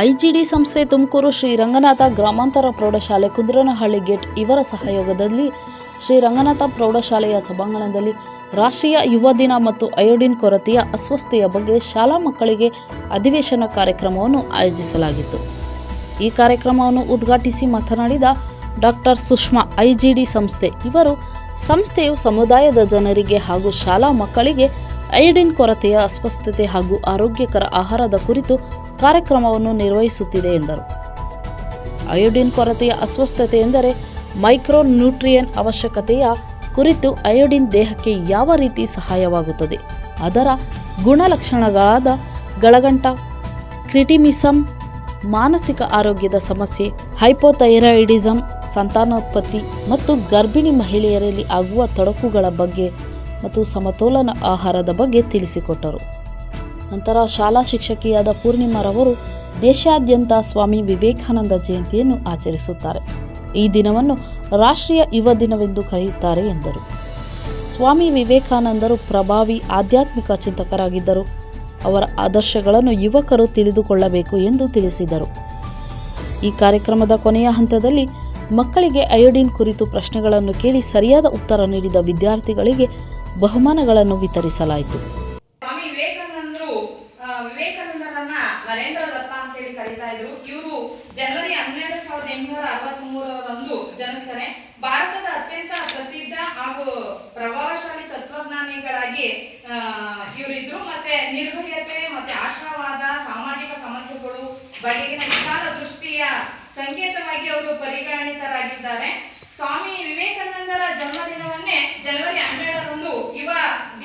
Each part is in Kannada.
ಐಜಿಡಿ ಸಂಸ್ಥೆ ತುಮಕೂರು ಶ್ರೀ ರಂಗನಾಥ ಗ್ರಾಮಾಂತರ ಪ್ರೌಢಶಾಲೆ ಕುಂದ್ರನಹಳ್ಳಿ ಗೇಟ್ ಇವರ ಸಹಯೋಗದಲ್ಲಿ ಶ್ರೀ ರಂಗನಾಥ ಪ್ರೌಢಶಾಲೆಯ ಸಭಾಂಗಣದಲ್ಲಿ ರಾಷ್ಟ್ರೀಯ ಯುವ ದಿನ ಮತ್ತು ಅಯೋಡಿನ್ ಕೊರತೆಯ ಅಸ್ವಸ್ಥತೆಯ ಬಗ್ಗೆ ಶಾಲಾ ಮಕ್ಕಳಿಗೆ ಅಧಿವೇಶನ ಕಾರ್ಯಕ್ರಮವನ್ನು ಆಯೋಜಿಸಲಾಗಿತ್ತು. ಈ ಕಾರ್ಯಕ್ರಮವನ್ನು ಉದ್ಘಾಟಿಸಿ ಮಾತನಾಡಿದ ಡಾಕ್ಟರ್ ಸುಷ್ಮಾ, ಐಜಿಡಿ ಸಂಸ್ಥೆ ಇವರು ಸಂಸ್ಥೆಯು ಸಮುದಾಯದ ಜನರಿಗೆ ಹಾಗೂ ಶಾಲಾ ಮಕ್ಕಳಿಗೆ ಐಡಿನ್ ಕೊರತೆಯ ಅಸ್ವಸ್ಥತೆ ಹಾಗೂ ಆರೋಗ್ಯಕರ ಆಹಾರದ ಕುರಿತು ಕಾರ್ಯಕ್ರಮವನ್ನು ನಿರ್ವಹಿಸುತ್ತಿದೆ ಎಂದರು. ಅಯೋಡಿನ್ ಕೊರತೆಯ ಅಸ್ವಸ್ಥತೆ ಎಂದರೆ ಮೈಕ್ರೋ ನ್ಯೂಟ್ರಿಯನ್ ಅವಶ್ಯಕತೆಯ ಕುರಿತು ಅಯೋಡಿನ್ ದೇಹಕ್ಕೆ ಯಾವ ರೀತಿ ಸಹಾಯವಾಗುತ್ತದೆ, ಅದರ ಗುಣಲಕ್ಷಣಗಳಾದ ಗಳಗಂಟ ಕ್ರಿಟಿಮಿಸಮ್ ಮಾನಸಿಕ ಆರೋಗ್ಯದ ಸಮಸ್ಯೆ ಹೈಪೋಥೈರಾಯಿಡಿಸಮ್ ಸಂತಾನೋತ್ಪತ್ತಿ ಮತ್ತು ಗರ್ಭಿಣಿ ಮಹಿಳೆಯರಲ್ಲಿ ಆಗುವ ತೊಡಕುಗಳ ಬಗ್ಗೆ ಮತ್ತು ಸಮತೋಲನ ಆಹಾರದ ಬಗ್ಗೆ ತಿಳಿಸಿಕೊಟ್ಟರು. ನಂತರ ಶಾಲಾ ಶಿಕ್ಷಕಿಯಾದ ಪೂರ್ಣಿಮಾರವರು ದೇಶಾದ್ಯಂತ ಸ್ವಾಮಿ ವಿವೇಕಾನಂದ ಜಯಂತಿಯನ್ನು ಆಚರಿಸುತ್ತಾರೆ. ಈ ದಿನವನ್ನು ರಾಷ್ಟ್ರೀಯ ಯುವ ದಿನವೆಂದು ಕರೆಯುತ್ತಾರೆ ಎಂದರು. ಸ್ವಾಮಿ ವಿವೇಕಾನಂದರು ಪ್ರಭಾವಿ ಆಧ್ಯಾತ್ಮಿಕ ಚಿಂತಕರಾಗಿದ್ದರು. ಅವರ ಆದರ್ಶಗಳನ್ನು ಯುವಕರು ತಿಳಿದುಕೊಳ್ಳಬೇಕು ಎಂದು ತಿಳಿಸಿದರು. ಈ ಕಾರ್ಯಕ್ರಮದ ಕೊನೆಯ ಹಂತದಲ್ಲಿ ಮಕ್ಕಳಿಗೆ ಅಯೋಡಿನ್ ಕುರಿತು ಪ್ರಶ್ನೆಗಳನ್ನು ಕೇಳಿ ಸರಿಯಾದ ಉತ್ತರ ನೀಡಿದ ವಿದ್ಯಾರ್ಥಿಗಳಿಗೆ ಬಹುಮಾನಗಳನ್ನು ವಿತರಿಸಲಾಯಿತು ಸ್ವಾಮಿ ವಿವೇಕಾನಂದರು ಆ, ವಿವೇಕಾನಂದರನ್ನ ಅಂತೇಳಿ ಕರೀತಾ ಇದ್ರು. ಇವರು ಜನವರಿ ಹನ್ನೆರಡು ಸಾವಿರದ ಎಂಟುನೂರ ಅರವತ್ತ್ ಮೂರರಂದು ಜನಿಸ್ತಾರೆ ಭಾರತದ ಅತ್ಯಂತ ಪ್ರಸಿದ್ಧ ಹಾಗೂ ಪ್ರಭಾವಶಾಲಿ ತತ್ವಜ್ಞಾನಿಗಳಾಗಿ ಇವರಿದ್ರು. ಮತ್ತೆ ನಿರ್ಭಯತೆ ಮತ್ತೆ ಆಶಾವಾದ ಸಾಮಾಜಿಕ ಸಮಸ್ಯೆಗಳು, ಬಗೆಗಿನ ವಿಶಾಲ ದೃಷ್ಟಿಯ ಸಂಕೇತವಾಗಿ ಅವರು ಪರಿಗಣಿತರಾಗಿದ್ದಾರೆ. ಸ್ವಾಮಿ ವಿವೇಕಾನಂದರ ಜನ್ಮದಿನವನ್ನೇ ಜನವರಿ ಹನ್ನೆರಡು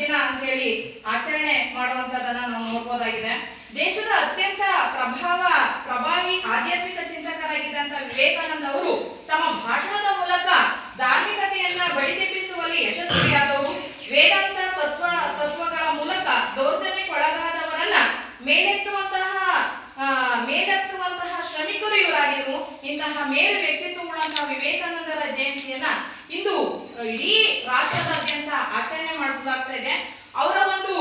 ದಿನ ಅಂತ ಹೇಳಿ ಆಚರಣೆ ಮಾಡುವಂತದನ್ನ ನಾವು ನೋಡ್ಬೋದಾಗಿದೆ. ದೇಶದ ಅತ್ಯಂತ ಪ್ರಭಾವ, ಪ್ರಭಾವಿ ಆಧ್ಯಾತ್ಮಿಕ ಚಿಂತಕರಾಗಿದ್ದಂತ ವಿವೇಕಾನಂದ ಅವರು ತಮ್ಮ ಭಾಷಣದ ಮೂಲಕ ಧಾರ್ಮಿಕತೆಯನ್ನ ಬಡಿದೆಬ್ಬಿಸುವಲ್ಲಿ ಯಶಸ್ವಿಯಾದವರು. ವೇದಾಂತ ತತ್ವ, ತತ್ವಗಳ ಮೂಲಕ ದೌರ್ಜನ್ಯಕ್ಕೊಳಗಾದವರನ್ನ ಮೇಲೆತ್ತುವಂತಹ ಮೇಲೆತ್ತುವಂತಹ ಶ್ರಮಿಕರು ಇವರಾಗಿರು ಇಂತಹ ಮೇಲು ವ್ಯಕ್ತಿತ್ವಗಳಂತಹ ವಿವೇಕಾನಂದರ ಜಯಂತಿಯನ್ನ ಇಂದು ಇಡೀ ರಾಷ್ಟ್ರದಾದ್ಯಂತ ಆಚರಣೆ ಇದೆ ಅವರ ಒಂದು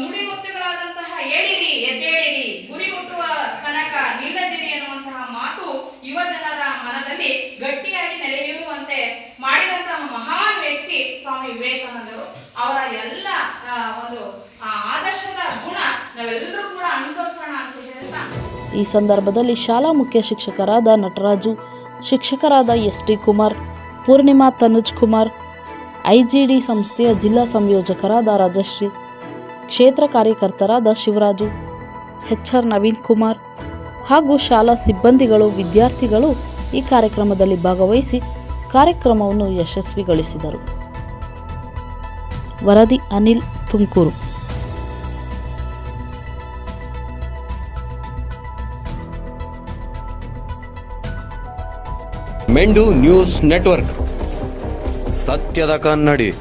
ನುಡಿ ಮುತ್ತುಗಳಾದಂತಹ ಏಳಿರಿ, ಎದ್ದೇಳಿರಿ, ಗುರಿ ಮುಟ್ಟುವ ತನಕ ನಿಲ್ಲದಿರಿ ಎನ್ನುವಂತಹ ಮಾತು ಯುವ ಜನರ ಮನದಲ್ಲಿ ಗಟ್ಟಿಯಾಗಿ ನೆಲೆಯೂರುವಂತೆ ಮಾಡಿದಂತಹ ಮಹಾನ್ ವ್ಯಕ್ತಿ ಸ್ವಾಮಿ ವಿವೇಕಾನಂದರು. ಅವರ ಎಲ್ಲ ಒಂದು ಆದರ್ಶದ ಗುಣ ನಾವೆಲ್ಲರೂ ಕೂಡ ಅನುಸರಿಸೋಣ ಅಂತ ಹೇಳ್ತಾ ಈ ಸಂದರ್ಭದಲ್ಲಿ ಶಾಲಾ ಮುಖ್ಯ ಶಿಕ್ಷಕರಾದ ನಟರಾಜು, ಶಿಕ್ಷಕರಾದ S T Kumar Poornima Tanuj Kumar IGD ಸಂಸ್ಥೆಯ ಜಿಲ್ಲಾ ಸಂಯೋಜಕರಾದ ರಾಜಶ್ರೀ, ಕ್ಷೇತ್ರ ಕಾರ್ಯಕರ್ತರಾದ ಶಿವರಾಜು ಎಚ್ ಆರ್ ನವೀನ್ ಕುಮಾರ್ ಹಾಗೂ ಶಾಲಾ ಸಿಬ್ಬಂದಿಗಳು, ವಿದ್ಯಾರ್ಥಿಗಳು ಈ ಕಾರ್ಯಕ್ರಮದಲ್ಲಿ ಭಾಗವಹಿಸಿ ಕಾರ್ಯಕ್ರಮವನ್ನು ಯಶಸ್ವಿಗೊಳಿಸಿದರು. ವರದಿ ಅನಿಲ್ ತುಮಕೂರು. ಮೆಂಡು ನ್ಯೂಸ್ ನೆಟ್ವರ್ಕ್. ಸತ್ಯದ ಕನ್ನಡಿ.